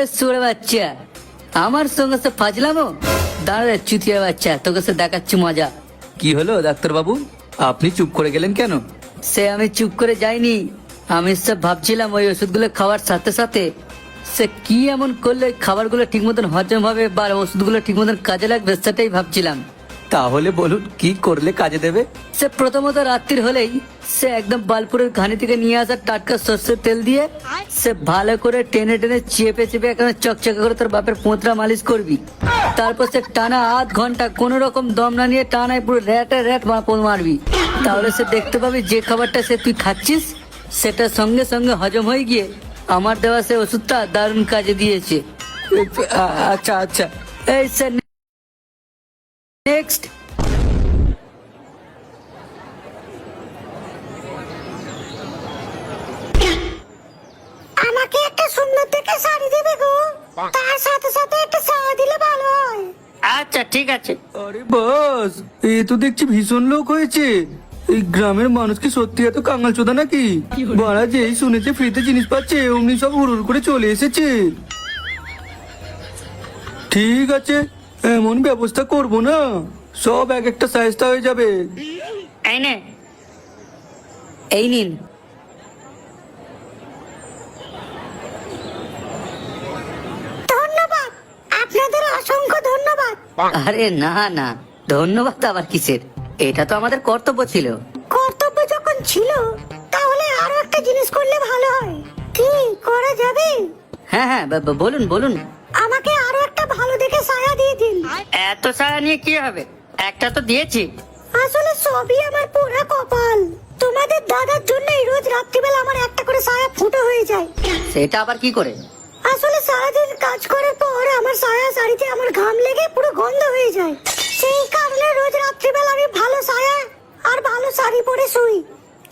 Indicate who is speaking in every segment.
Speaker 1: আরে সুরে বাচ্চা। আমার সঙ্গে সে ফাজলাম? দাঁড়া চুতিয়া বাচ্চা তোকে সে দেখাচ্ছি মজা।
Speaker 2: কি হলো ডাক্তারবাবু? আপনি চুপ করে গেলেন কেন?
Speaker 1: সে আমি চুপ করে যাইনি। আমি সব ভাবছিলাম ওই ওষুধগুলো খাওয়ার সাথে সাথে সে কি এমন করলে খাবারগুলো ঠিক মতন হজম হবে বা ওষুধগুলো ঠিক মতন কাজে লাগবে সেটাই ভাবছিলাম।
Speaker 2: তাহলে বলুন কি করলে কাজে দেবে?
Speaker 1: সে প্রথমত রাত্রির হলেই সে একদম বালপুরের ঘানি থেকে নিয়ে আসা টাটকা সর্ষের তেল দিয়ে সে ভালো করে টেনে টেনে চেপে চেপে এখানে চকচকে করে তোর বাপের পোঁতরা মালিশ করবি। তারপর সে টানা আধ ঘণ্টা কোন রকম দম না নিয়ে টানায় পুরো র্যাটে র্যাট মারবি। তাহলে সে দেখতে পাবি যে খাবারটা সে তুই খাচ্ছিস সেটা সঙ্গে সঙ্গে হজম হয়ে গিয়ে আমার দেওয়া সে ওষুধটা দারুণ কাজে দিয়েছে।
Speaker 2: আচ্ছা আচ্ছা।
Speaker 1: এই সে নেক্সট
Speaker 3: আমাকে একটা সুন্দর দেখে শাড়ি দেবে গো। তার সাথে সাথে একটা শাড়ি দিলে ভালো হয়।
Speaker 1: আচ্ছা ঠিক আছে।
Speaker 2: আরে বাস এ তো দেখছি ভীষণ লোক হয়েছে। এই গ্রামের মানুষ কি সত্যি এত কাঙাল চোদা নাকি বাড়া যেই শুনেছে ফ্রিতে জিনিস পাচ্ছে অমনি সব হুড় করে চলে এসেছে। ঠিক আছে এমন ব্যবস্থা করব না। সব এক একটা সাইজটা হয়ে যাবে।
Speaker 1: এই নে। এই নিন।
Speaker 3: ধন্যবাদ। আপনাদের অসংখ্য ধন্যবাদ।
Speaker 1: আরে না না। ধন্যবাদ আবার কিসের? এটা তো আমাদের কর্তব্য ছিল।
Speaker 3: কর্তব্য যখন ছিল তাহলে আরও একটা জিনিস করলে ভালো হয়। কি করা যাবে?
Speaker 1: হ্যাঁ হ্যাঁ বলুন বলুন। এত সারা নিয়ে কি হবে? একটা তো দিয়েছি।
Speaker 3: আসলে সবই আমার পুরা কপাল। তোমাদের দাদার জন্যই রোজ রাত্রিবেলা আমার একটা করে সায়া ফুটো হয়ে যায়।
Speaker 1: সেটা আবার কি করে?
Speaker 3: আসলে সারাদিন কাজ করার পর আমার সায়া শাড়িতে আমার ঘাম লেগে পুরো গন্ধ হয়ে যায়। সেই কারণে রোজ রাত্রিবেলা আমি ভালো সায়া আর ভালো শাড়ি পরে শুই।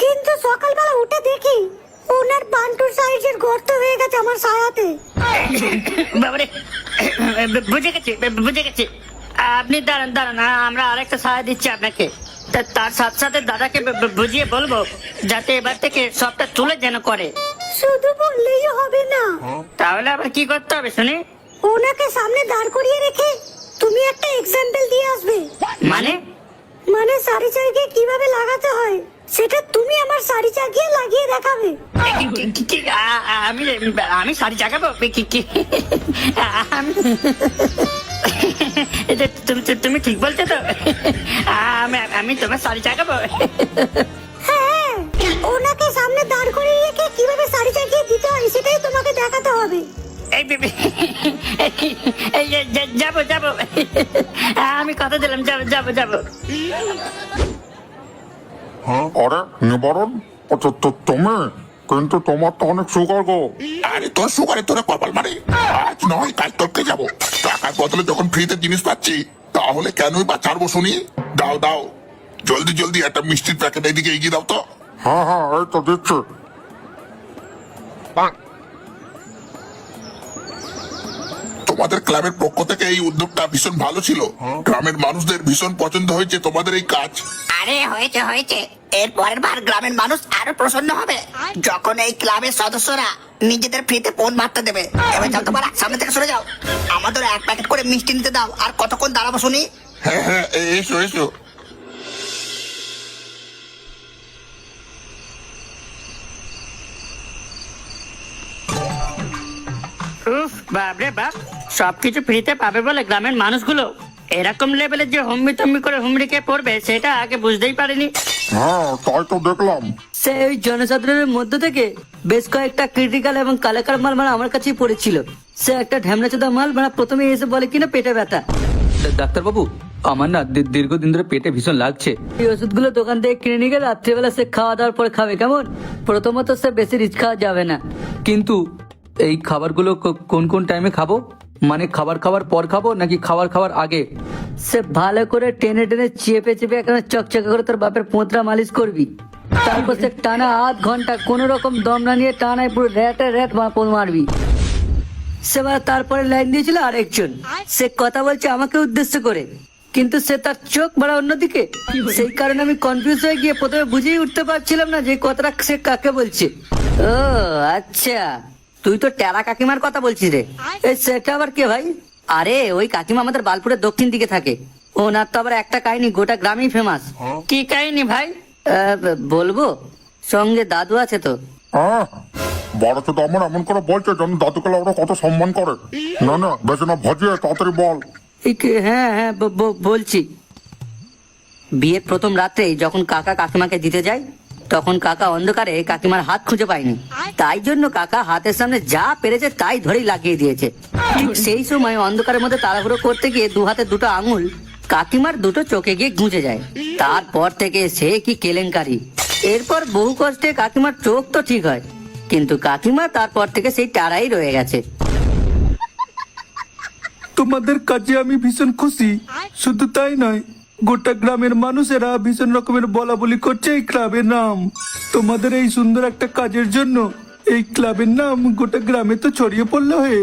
Speaker 3: কিন্তু সকালবেলা উঠে দেখি ওনার বান্টুর সাইজের গর্ত হয়ে গেছে আমার সায়াতে।
Speaker 1: বাবারে বুঝে গেছি বুঝে গেছি। আপনি দাঁড়ান দাঁড়ান আমরা আরেকটা সাহায্য দিচ্ছি আপনাকে। তা- তার সাথে সাথে দাদাকে বুঝিয়ে বলব যাতে এবার থেকে সবটা তুলে যেন করে।
Speaker 3: শুধু বললেই হবে না।
Speaker 1: তাহলে আবার কি করতে হবে শুনি?
Speaker 3: ওনাকে সামনে দাঁড় করিয়ে রেখে তুমি একটা এক্সাম্পল দিয়ে আসবে।
Speaker 1: মানে?
Speaker 3: মানে শাড়ি চাইকে কীভাবে লাগাতে হয় সেটা তুমি আমার শাড়ি চাকিয়ে লাগিয়ে দেখাবে।
Speaker 1: আমি আমি শাড়ি চাকাবো কি কি আমি এটা তুমি তুমি- তুমি ঠিক বলছো তো আমি আমি তোমার শাড়ি চাকাবো
Speaker 3: হ্যাঁ ওনাকে সামনে দাঁড় করিয়ে রেখে কীভাবে শাড়ি চাকিয়ে দিতে হয় সেটাই তোমাকে দেখাতে হবে।
Speaker 1: এই বেবি এই যে- যে- যাব যাব। আমি কথা দিলাম যাব যাব যাব।
Speaker 4: হ্যাঁ আরে নিবারণ তো তুমি? কিন্তু তোমার তো অনেক সুগার গো।
Speaker 5: আরে তোর সুগারে তোরা কপাল মারে। আজ নয় কাল তোরকে যাব। টাকার বদলে যখন ফ্রিতে জিনিস পাচ্ছি তাহলে কেনই বা ছাড়বো শুনি? দাও দাও। জলদি জলদি একটা মিষ্টির প্যাকেট এদিকে এগিয়ে দাও তো।
Speaker 4: হ্যাঁ হ্যাঁ এই তো দিচ্ছে।
Speaker 5: তোমাদের ক্লাবের পক্ষ থেকে এই উদ্যোগটা ভীষণ ভালো ছিল। গ্রামের মানুষদের ভীষণ পছন্দ হয়েছে তোমাদের এই কাজ।
Speaker 6: আরে হয়েছে হয়েছে। এর পরের বার গ্রামের মানুষ আরও প্রসন্ন হবে। যখন এই ক্লাবের সদস্যরা নিজেদের ফ্রিতে ফোন মারতে দেবে। এবার যাও তোমার সামনে থেকে সরে যাও। আমাদের এক প্যাকেট করে মিষ্টি নিতে দাও। আর কতক্ষণ দাঁড়াবো শুনি?
Speaker 5: হ্যাঁ হ্যাঁ এসো এসো
Speaker 1: উফ বাপরে বাপ। সবকিছু ফ্রিতে পাবে বলে গ্রামের মানুষগুলো। এরকম লেভেলের যে হুম্মি তম্মি করে হুমড়িকে পড়বে সেটা আগে বুঝতেই পারিনি।
Speaker 4: হ্যাঁ তাই তো দেখলাম।
Speaker 1: সে ওই জনসাধারণের মধ্য থেকে বেশ কয়েকটা ক্রিটিক্যাল এবং কালাকার মাল মানে আমার কাছেই পড়েছিল। সে একটা ঢ্যামনা চোদা মাল মানে প্রথমে এসে বলে কিনা পেটে ব্যথা।
Speaker 2: ডাক্তারবাবু আমার না দী- দীর্ঘদিন ধরে পেটে ভীষণ লাগছে।
Speaker 1: এই ওষুধগুলো দোকান থেকে কিনে নিয়ে গেলে রাত্রিবেলা সে খাওয়া দাওয়ার পরে খাবে কেমন? প্রথমত সে বেশি রিচ খাওয়া যাবে না।
Speaker 2: কিন্তু এই খাবারগুলো ক- কোন কোন টাইমে খাব? মানে খাবার খাওয়ার পর খাব নাকি খাবার খাওয়ার আগে?
Speaker 1: সে ভালো করে টেনে টেনে চেপে চেপে এখানে চকচকে করে তোর বাপের পোঁতরা মালিশ করবি। তারপর সে টানা আধ ঘণ্টা কোন রকম দম না নিয়ে টানায় পুরো র্যাটে র্যাট মারবি। সেবার তারপরে লাইন দিয়েছিল আরেকজন। সে কথা বলছে আমাকে উদ্দেশ্য করে। কিন্তু সে তার চোখ বাড়া অন্যদিকে। সেই কারণে আমি কনফিউজ হয়ে গিয়ে প্রথমে বুঝেই উঠতে পারছিলাম না যে কথাটা সে কাকে বলছে। ও আচ্ছা। তুই তো টেরা কাকিমার কথা বলছিস রে। সেটা আবার কে ভাই? আরে ওই কাকিমা আমাদের বালপুরের দক্ষিণ দিকে থাকে। ওনার তো আবার একটা কাহিনী গোটা গ্রামেই ফেমাস কি কাহিনী ভাই? আহ, বলব? সঙ্গে দাদু আছে তো।
Speaker 4: হ্যাঁ। বড় তো আমার এমন করে বলছে যেন দাদুকে ওরা কত সম্মান করে। না না বেশি না ভজিয়ে তাড়াতাড়ি বল।
Speaker 1: হ্যাঁ হ্যাঁ বলছি। বিয়ের প্রথম রাত্রেই যখন কাকা কাকিমাকে দিতে যায় তখন কাকা অন্ধকারে কাকিমার হাত খুঁজে পায়নি। তাই জন্য কাকা হাতের সামনে যা পেরেছে তাই ধরেই লাগিয়ে দিয়েছে। ঠিক সেই সময় অন্ধকারের মধ্যে তাড়াহুড়ো করতে গিয়ে দু হাতে দুটো আঙুল কাকিমার দুটো চোখে গিয়ে গুঁজে যায়। তারপর থেকে সে কি কেলেঙ্কারি। এরপর বহু কষ্টে কাকিমার চোখ তো ঠিক হয় কিন্তু কাকিমা তারপর থেকে সেই টারাই রয়ে গেছে।
Speaker 2: তোমাদের কাজে আমি ভীষণ খুশি। শুধু তাই নয় গোটা গ্রামের মানুষেরা ভীষণ রকমের বলা বলি করছে এই ক্লাবের নাম। তোমাদের এই সুন্দর একটা কাজের জন্য এই ক্লাবের নাম গোটা গ্রামে তো ছড়িয়ে পড়ল হয়ে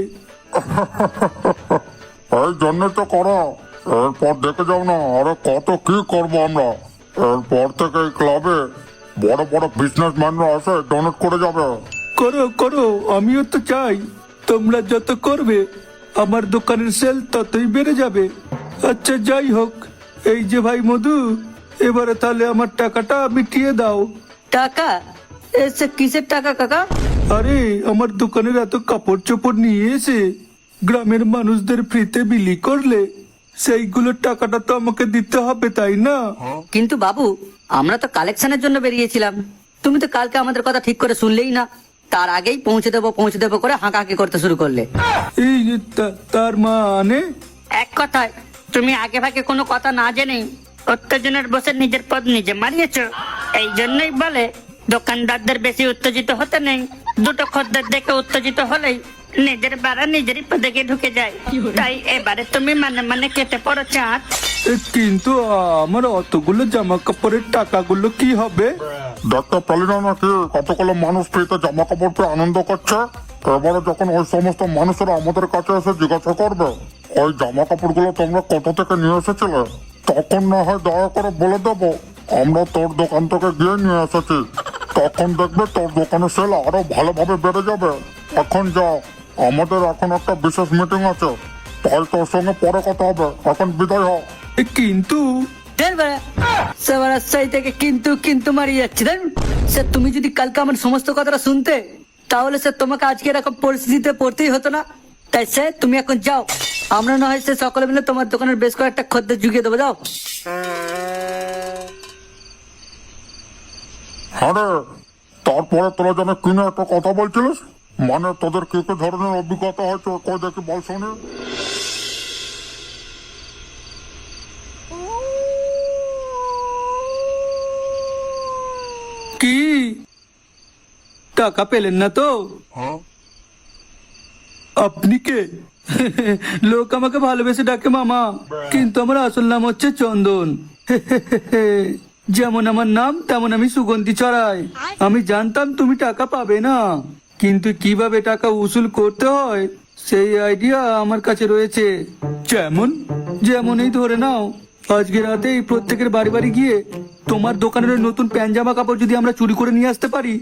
Speaker 4: এই জন্য তো করো। এরপর দেখে যাও না আরে কত কি করব আমরা। এরপর থেকে এই ক্লাবে বড় বড় বিজনেস ম্যানরা আসে ডোনেট করে যাবে।
Speaker 2: করো করো আমিও তো চাই। তোমরা যত করবে আমার দোকানের সেল ততই বেড়ে যাবে। আচ্ছা যাই হোক এই যে ভাই মধু এবারে তাহলে আমার টাকাটা মিটিয়ে দাও।
Speaker 1: টাকা? এসে কিসের টাকা কাকা?
Speaker 2: আরে আমার দোকানের এত কাপড় চোপড় নিয়ে এসে গ্রামের মানুষদের ফ্রিতে বিলি করলে সেইগুলোর টাকাটা তো আমাকে দিতে হবে তাই না?
Speaker 1: কিন্তু বাবু আমরা তো কালেকশনের জন্য বেরিয়েছিলাম। তুমি তো কালকে আমাদের কথা ঠিক করে শুনলেই না। তার আগেই পৌঁছে দেবো পৌঁছে দেবো করে হাঁকাহাঁকি করতে শুরু করলে।
Speaker 2: এই যে তা- তার মানে
Speaker 7: এক কথায় তুমি আগে ভাগে কোনো কথা না জেনেই উত্তেজনার বসে নিজের পদ নিজে মারিয়েছ। এই জন্যই বলে দোকানদারদের বেশি উত্তেজিত হতে নেই। দুটো খদ্দের দেখে উত্তেজিত হলেই নিজের বাড়া নিজেরই পদে গিয়ে ঢুকে যায়। তাই এবারে তুমি মানে মানে কেটে পড়ো চাঁদ।
Speaker 2: এ, কিন্তু আমার অতগুলো জামা কাপড়ের টাকাগুলো কি হবে?
Speaker 4: দেখতে পেলি না নাকি কতগুলো মানুষ ফ্রিতে জামা কাপড় পেয়ে আনন্দ করছে? এবারে যখন ওই সমস্ত মানুষেরা আমাদের কাছে এসে জিজ্ঞাসা করবে, ওই জামা কাপড়গুলো তোমরা কোথা থেকে নিয়ে এসেছিলে? তখন না হয় দয়া করে বলে দেবো, আমরা তোর দোকান থেকে গিয়ে নিয়ে এসেছি। তখন দেখবে তোর দোকানের সেল আরও ভালোভাবে বেড়ে যাবে। এখন যা, আমাদের এখন একটা বিশেষ মিটিং আছে। তাই তোর সঙ্গে পরে কথা হবে। এখন বিদায় হ।
Speaker 2: কিন্তু
Speaker 1: থেকে কিন্তু কিন্তু মারিয়ে যাচ্ছে, দেন। সে তুমি যদি কালকে আমার সমস্ত কথাটা শুনতে, তাহলে সে তোমাকে আজকে এরকম পরিস্থিতিতে পড়তেই হতো না। তাই সে তুমি এখন যাও। আমরা না হয় সে সকলে মিলে তোমার দোকানের বেশ কয়েকটা খদ্দের জুগিয়ে দেবো, যাও।
Speaker 4: হ্যাঁ রে তারপরে তোরা যেন কিনে একটা কথা বলছিলিস? মানে তোদের কি কি ধরনের অভিজ্ঞতা হয়েছে কই দেখি বল শুনি।
Speaker 2: টাকা পেলেন না তো? আপনি কে? লোক আমাকে ভালোবেসে ডাকে মামা কিন্তু আমার আসল নাম হচ্ছে চন্দন। যেমন আমার নাম তেমন আমি সুগন্ধি ছড়াই। আমি জানতাম তুমি টাকা পাবে না। কিন্তু কীভাবে টাকা উসুল করতে হয় সেই আইডিয়া আমার কাছে রয়েছে। যেমন? যেমন এই ধরে নাও আজকে রাতেই প্রত্যেকের বাড়ি বাড়ি গিয়ে তোমার দোকানের ওই নতুন প্যান জামা কাপড় যদি আমরা চুরি করে নিয়ে আসতে পারি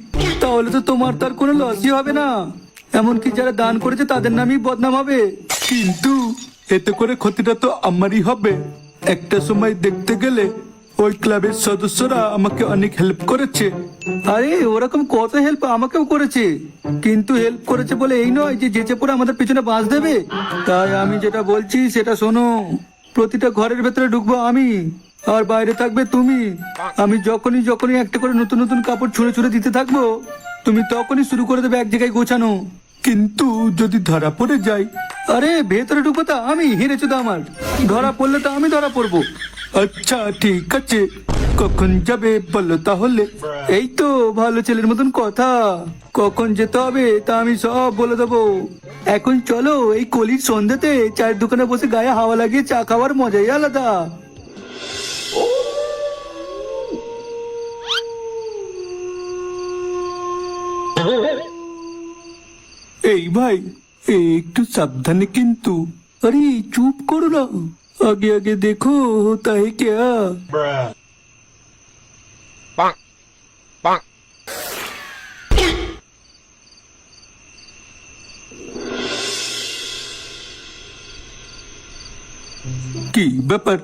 Speaker 2: তাহলে তো তোমার তার কোনো লসই হবে না। এমনকি যারা দান করেছে তাদের নামই বদনাম হবে। কিন্তু এতে করে ক্ষতিটা তো আমারই হবে। একটা সময় দেখতে গেলে ওই ক্লাবের সদস্যরা আমাকে অনেক হেল্প করেছে। আরে ওরকম কত হেল্প আমাকেও করেছে। কিন্তু হেল্প করেছে বলে এই নয় যে যেচে পরে আমাদের পিছনে বাঁশ দেবে। তাই আমি যেটা বলছি সেটা শোনো। প্রতিটা ঘরের ভেতরে ঢুকবো আমি। আর বাইরে থাকবে তুমি। আমি যখনই যখনই একটা করে নতুন নতুন কাপড় ছুঁড়ে ছুঁড়ে দিতে থাকব, তুমি তখনই শুরু করে দেবে এক জায়গায় গোছানো। কিন্তু যদি ধরা পড়ে যাই, আরে ভেতরে ঢুকবো তা, আমি হেরেছো তো আমার। ধরা পড়লে তো আমি ধরা পড়ব। আচ্ছা ঠিক আছে। কখন যাবে বলো তাহলে। এই তো ভালো ছেলের মতন কথা। কখন যেতে হবে তা আমি সব বলে দেবো। এখন চলো, এই কলির সন্ধ্যেতে চায়ের দোকানে বসে গায়ে হাওয়া লাগিয়ে চা খাওয়ার মজাই আলাদা। এই ভাই একটু সাবধানে কিন্তু। আরে, চুপ করো না। আগে আগে দেখো হোতা হে কেয়া। কি ব্যাপার?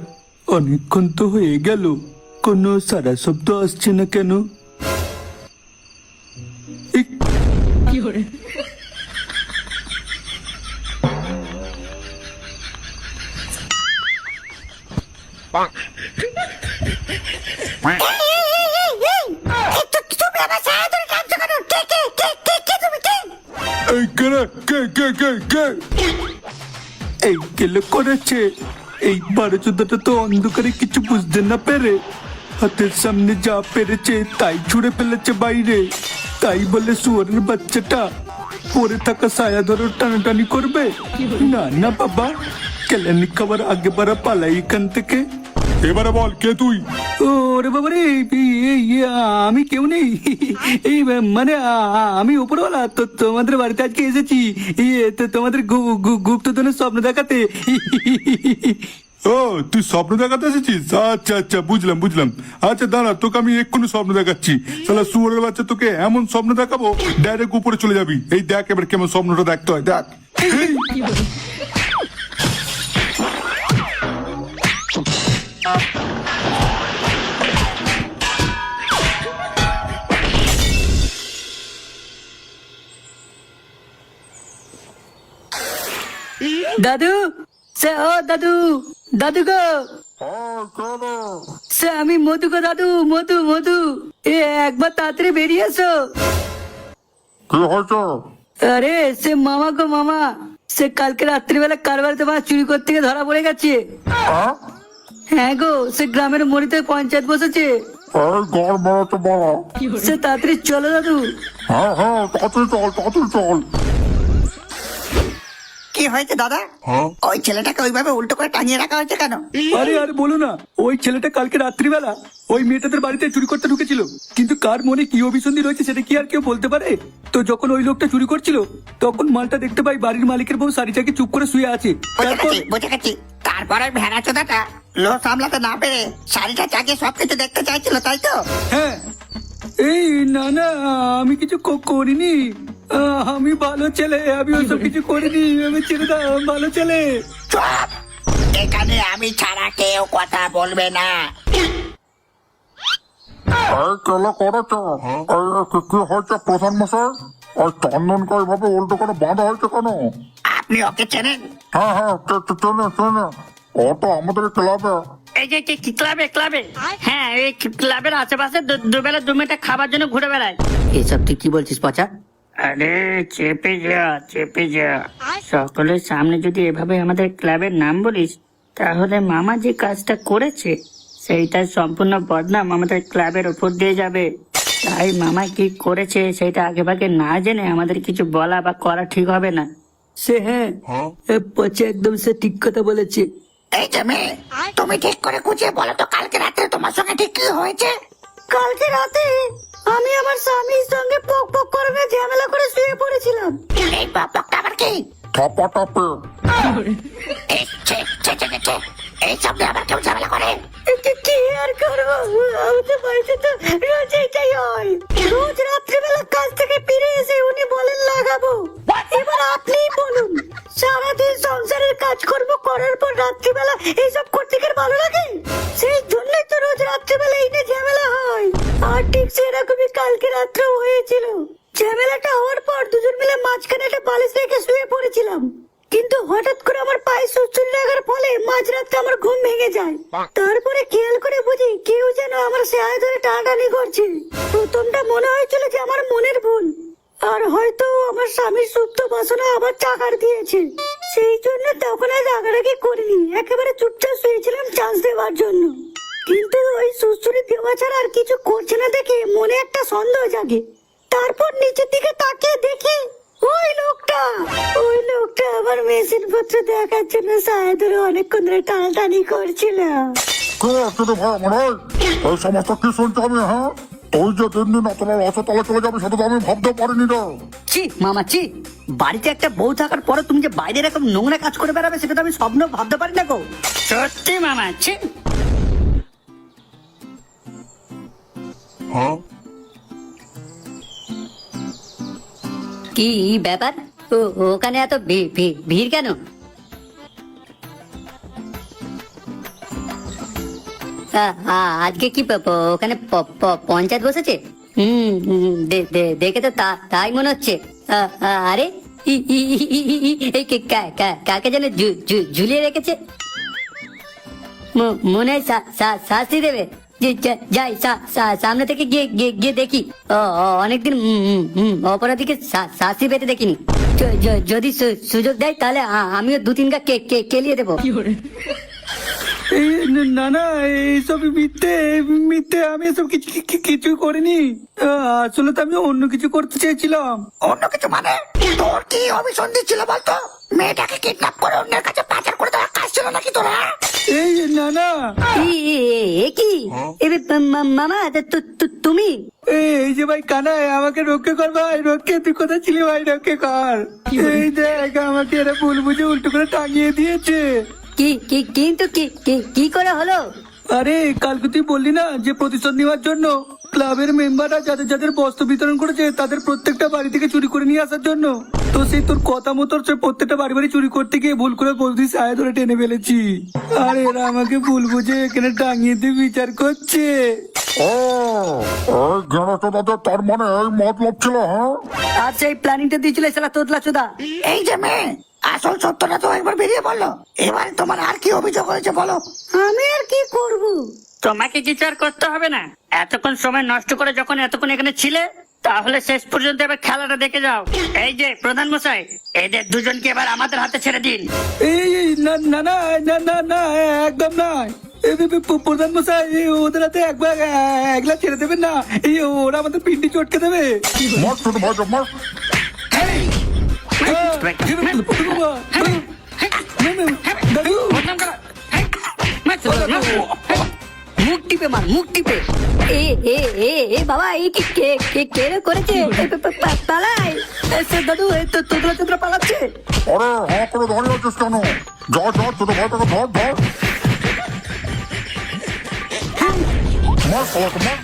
Speaker 2: অনেকক্ষণ তো হয়ে গেল। কোনো সারা শব্দ আসছে না কেন? এই কেলে করেছে। এই বারো চোদ্দটা তো অন্ধকারে কিছু বুঝতে না পেরে। হাতের সামনে যা পেরেছে, তাই ছুঁড়ে ফেলেছে বাইরে। তাই বলে শুয়ারের বাচ্চাটা পরে থাকা সায়া ধরে টানাটানি করবে? না না, বাবা। কেলানি খাবার আগে বারা পালাই এখান থেকে।
Speaker 4: এবারে বল কে তুই?
Speaker 2: ওরে বাবা রে এই, আমি কেউ নেই। এই মানে আমি উপরওয়ালা তো তোমাদের বাড়িতে আজকে এসেছি। তো তোমাদের গুপ্তধনের স্বপ্ন দেখাতে।
Speaker 4: ও তুই স্বপ্ন দেখাতে এসেছিস? আচ্ছা আচ্ছা বুঝলাম বুঝলাম। আচ্ছা দাঁড়া তোকে আমি এক্ষুনি স্বপ্ন দেখাচ্ছি। তাহলে সুয়ারের বাচ্চা তোকে এমন স্বপ্ন দেখাবো ডাইরেক্ট উপরে চলে যাবি। এই দেখ এবার কেমন স্বপ্নটা দেখতে হয় দেখ।
Speaker 1: দাদু, সে, ও দাদু দাদু গো? সে, আমি মধু গো দাদু, মধু মধু। এ, একবার তাড়াতাড়ি বেরিয়ে এসো।
Speaker 4: কি হয়েছে
Speaker 1: আরে, সে মামা গো মামা, সে কালকে রাত্রিবেলা কারবার তোমার চুরি করতে গিয়ে ধরা পড়ে গেছে।
Speaker 4: হ্যাঁ
Speaker 1: গো সে গ্রামের মরিতে পঞ্চায়েত বসেছে।
Speaker 4: গড়
Speaker 1: সে তাড়াতাড়ি চলে দাদু।
Speaker 4: হ্যাঁ হ্যাঁ তাড়াতাড়ি চল তাড়াতাড়ি চল।
Speaker 6: কি হয়েছে দাদা? ওই ছেলেটাকে ওইভাবে উল্টো করে টাঙিয়ে রাখা হয়েছে কেন?
Speaker 2: আরে আর বলো না ওই ছেলেটা কালকে রাত্রিবেলা ওই মেয়েটাদের বাড়িতে চুরি করতে ঢুকেছিল। কিন্তু কার মনে কি অভিসন্ধি রয়েছে সেটা কি আর কেউ বলতে পারে? তো যখন ওই লোকটা চুরি করছিল তখন মালটা দেখতে পাই বাড়ির মালিকের বউ শাড়িটাকে চুপ করে শুয়ে আছে।
Speaker 6: বুঝে গেছি তারপরে ভেড়া চোদাটা লো সামলাতে না পেরে শাড়িটা চাকিয়ে সবকিছু দেখতে চাইছিল তাই তো?
Speaker 2: হ্যাঁ। এই না না আমি কিছু করিনি। আমি ভালো ছেলে আমি ওসব কিছু করিনি আমি ছেলে দাও ভালো ছেলে।
Speaker 6: চুপ! এখানে আমি ছাড়া কেউ কথা বলবে না।
Speaker 4: এই কেলা করেছে? এই কি- হয়েছে প্রধান মশাই? ওই চন্দনকে এইভাবে উল্টো করে বাঁধা হয়েছে কেন?
Speaker 6: আপনি ওকে চেনেন?
Speaker 4: হ্যাঁ হ্যাঁ চেনে চেনে। ও তো আমাদের ক্লাবে।
Speaker 7: এই যে কি- কি ক্লাবে ক্লাবে হ্যাঁ এই ক্লাবের আশেপাশে দু- দুবেলা দু মিনিটে খাবার জন্য ঘুরে বেড়ায়
Speaker 1: এসব তুই কি বলছিস পচা
Speaker 7: আরে চেপে যা চেপে যা। সকলের সামনে যদি এভাবে আমাদের ক্লাবের নাম বলিস তাহলে মামা যে কাজটা করেছে সেইটার সম্পূর্ণ বদনাম আমাদের ক্লাবের উপর দিয়ে যাবে। তাই মামা কি করেছে সেটা আগে ভাগে না জেনে আমাদের কিছু বলা বা করা ঠিক হবে না।
Speaker 1: সে হ্যাঁ পচা একদম সে ঠিক কথা বলেছে।
Speaker 6: এই যে মেয়ে তুমি ঠিক করে গুছিয়ে বলো তো কালকে রাতে তোমার সঙ্গে ঠিক কি হয়েছে?
Speaker 3: কালকে রাতে আমি আমার স্বামীর সঙ্গে পক পক করে ঝামেলা করে শুয়ে পড়েছিলাম।
Speaker 6: এই বাপকটা আবার কি?
Speaker 4: ঠাপা
Speaker 6: এই সামনে আবার কেউ ঝামেলা করে
Speaker 3: কি আর করব আমাদের বাড়িতে তো রোজ এটাই হয়। রোজ রাত্রিবেলা কাজ থেকে ফিরে এসে উনি বলেন লাগাবো। এবার আপনিই বলুন, সারাদিন সংসারের কাজ করব করার পর রাত্রিবেলা এইসব করতে গেলে ভালো লাগে? সেই জন্যই তো রোজ রাত্রিবেলা এই নিয়ে ঝামেলা হয়। আর ঠিক সেরকমই কালকে রাত্রেও হয়েছিল। ঝামেলাটা হওয়ার পর দুজন মিলে মাঝখানে একটা বালিশ রেখে শুয়ে পড়েছিলাম। কিন্তু হঠাৎ করে আমার পায়ে সুচুরি লাগার ফলে মাঝরাতে আমার ঘুম ভেঙে যায়। তারপরে খেয়াল করে বুঝি কেউ যেন আমার সেহায় ধরে টানাটানি করছে। প্রথমটা মনে হয়েছিল যে আমার মনের ভুল। আর হয়তো আমার স্বামীর সুপ্ত বাসনা আবার চাকার দিয়েছে। সেই জন্য তখন আর রাগারাগি করিনি। একেবারে চুপচাপ শুয়েছিলাম চান্স দেওয়ার জন্য। কিন্তু ওই সুস্থুরি দেওয়া ছাড়া আর কিছু করছে না দেখে মনে একটা সন্দেহ জাগে। তারপর নিচের দিকে তাকিয়ে দেখি ওই লোকটা ওই লোকটা আমার মেশিন পত্র দেখার জন্য সায়া ধরে অনেকক্ষণ ধরে টানাটানি করছিল।
Speaker 4: কে আসছে ভাই আমার এই? এই সমস্ত কি শুনছি আমি হ্যাঁ? তুই যে দিন দিন তোমার অসতলে চলে যাবে সেটা তো আমি ভাবতে পারিনি রে।
Speaker 1: ছি মামা ছি বাড়িতে একটা বউ থাকার পরে তুমি যে বাইরে এরকম নোংরা কাজ করে বেড়াবে সেটা তো আমি স্বপ্ন ভাবতে পারি না গো।
Speaker 7: সত্যি মামা ছি
Speaker 8: কি ব্যাপার? ওখানে এত ভিড় কেন?
Speaker 1: আজকে কি ওখানে পঞ্চায়েত বসেছে? হুম দেখে তো তাই মনে হচ্ছে। আরে কাকে যেন ঝুলিয়ে রেখেছে? মনে হয় শাস্তি দেবে। যাই সামনে থেকে গিয়ে গিয়ে দেখি। অনেকদিন অপরাধীকে শাস্তি পেতে দেখিনি। যদি সুযোগ দেয়, তাহলে আমিও দু তিন গা কেলিয়ে দেবো।
Speaker 2: এই ন- না এইসব মিথ্যে মিথ্যে আমি এসব কিছু কিছু করিনি। আহ, আসলে তো আমি অন্য কিছু করতে চেয়েছিলাম।
Speaker 6: অন্য কিছু মানে? তোর কি অভিসন্ধি ছিল বলতো? মেয়েটাকে কিডন্যাপ করে অন্যের কাছে পাচার করে দেওয়ার কাজ ছিল নাকি তোরা
Speaker 2: এই না না।
Speaker 1: কি? মামা তু- তুমি?
Speaker 2: এই এই যে ভাই কানাই আমাকে রক্ষা কর ভাই রক্ষে তুই কোথায় ছিলি ভাই? রক্ষে কর। এই দেখ আমাকে এরা ভুল বুঝে উল্টো করে টাঙিয়ে দিয়েছে।
Speaker 1: কি কি কিন্তু কি কি- কি করে হলো?
Speaker 2: আরে কালকে তুই বললি না যে প্রতিশোধ নেওয়ার জন্য ক্লাবের মেম্বাররা যাদের যাদের বস্ত্র বিতরণ করেছে তাদের প্রত্যেকটা বাড়ি থেকে চুরি করে নিয়ে আসার জন্য। তো সেই তোর কথা মতো সে প্রত্যেকটা বাড়ি বাড়ি চুরি করতে গিয়ে ভুল করে বৌদি সায় ধরে টেনে ফেলেছি। আর এরা আমাকে ভুল বুঝে এখানে টাঙিয়ে দিয়ে বিচার করছে।
Speaker 4: ও এই গেঁড়াচোদাদের তার মানে এই মতলব ছিল হ্যাঁ?
Speaker 1: আর সেই প্ল্যানিংটা দিয়েছিল সেটা তোদলা চোদা।
Speaker 6: এই যে মেয়ে আসল সত্যটা তো একবার বেরিয়ে বলল এবার তোমার আর কি অভিযোগ হয়েছে বলো?
Speaker 3: আমি আর কি করব?
Speaker 7: তোমাকে কিছু আর করতে হবে না। এতক্ষণ সময় নষ্ট করে যখন এতক্ষণ এখানে ছিলে তাহলে শেষ পর্যন্ত এবার খেলাটা দেখে যাও। এই যে প্রধান মশাই এদের দুজনকে এবার আমাদের হাতে ছেড়ে দিন।
Speaker 2: এই না না না না না না একদম না। এই, এই, এই, প্রধান মশাই ওদের হাতে একবার একলা ছেড়ে দেবেন না। এই ওরা আমাদের পিন্ডি চটকে দেবে।
Speaker 4: মার ছোট মার
Speaker 1: মুখ টিপে মার মুখ টিপে এ এ এ এ বাবা এই কি কে কে কে করেছে এ, পালাই এ, দাদু তো তোদলা চোদলা পালাচ্ছে
Speaker 4: আরে হা করে দাঁড়িয়ে আছিস কেন যা যা ছোট ভাইটাকে ধর ধর মার সবাইকে মার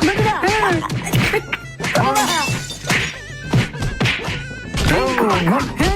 Speaker 1: বন্ধুরা,
Speaker 4: মার